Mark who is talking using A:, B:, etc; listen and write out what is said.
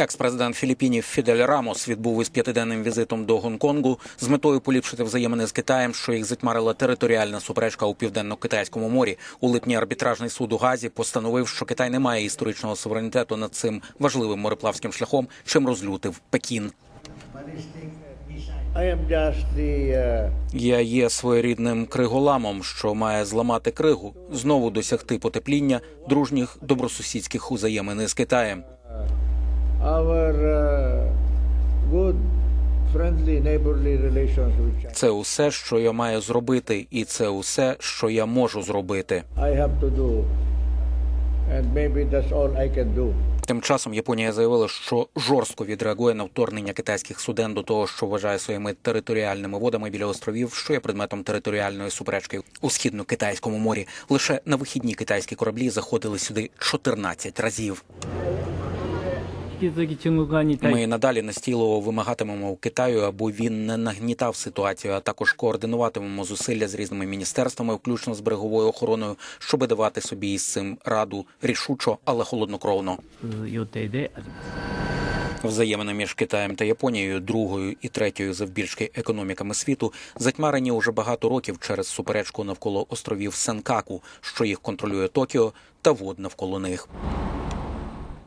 A: Екс-президент Філіппінів Фідель Рамос відбув із п'ятиденним візитом до Гонконгу з метою поліпшити взаємини з Китаєм, що їх затьмарила територіальна суперечка у південно-китайському морі. У липні арбітражний суд у Газі постановив, що Китай не має історичного суверенітету над цим важливим мореплавським шляхом, чим розлютив Пекін. Я є своєрідним криголамом, що має зламати кригу, знову досягти потепління дружніх добросусідських узаємин із Китаєм. Це усе, що я маю зробити, і це усе, що я можу зробити.
B: I have to do, and maybe that's all I can do.
A: Тим часом Японія заявила, що жорстко відреагує на вторгнення китайських суден до того, що вважає своїми територіальними водами біля островів, що є предметом територіальної суперечки у східно-китайському морі. Лише на вихідні китайські кораблі заходили сюди 14 разів. Ми надалі настійливо вимагатимемо у Китаю, аби він не нагнітав ситуацію, а також координуватимемо зусилля з різними міністерствами, включно з береговою охороною, щоби давати собі із цим раду рішучо, але холоднокровно. Взаємини між Китаєм та Японією, другою і третьою завбільшки економіками світу, затьмарені уже багато років через суперечку навколо островів Сенкаку, що їх контролює Токіо, та вод навколо них.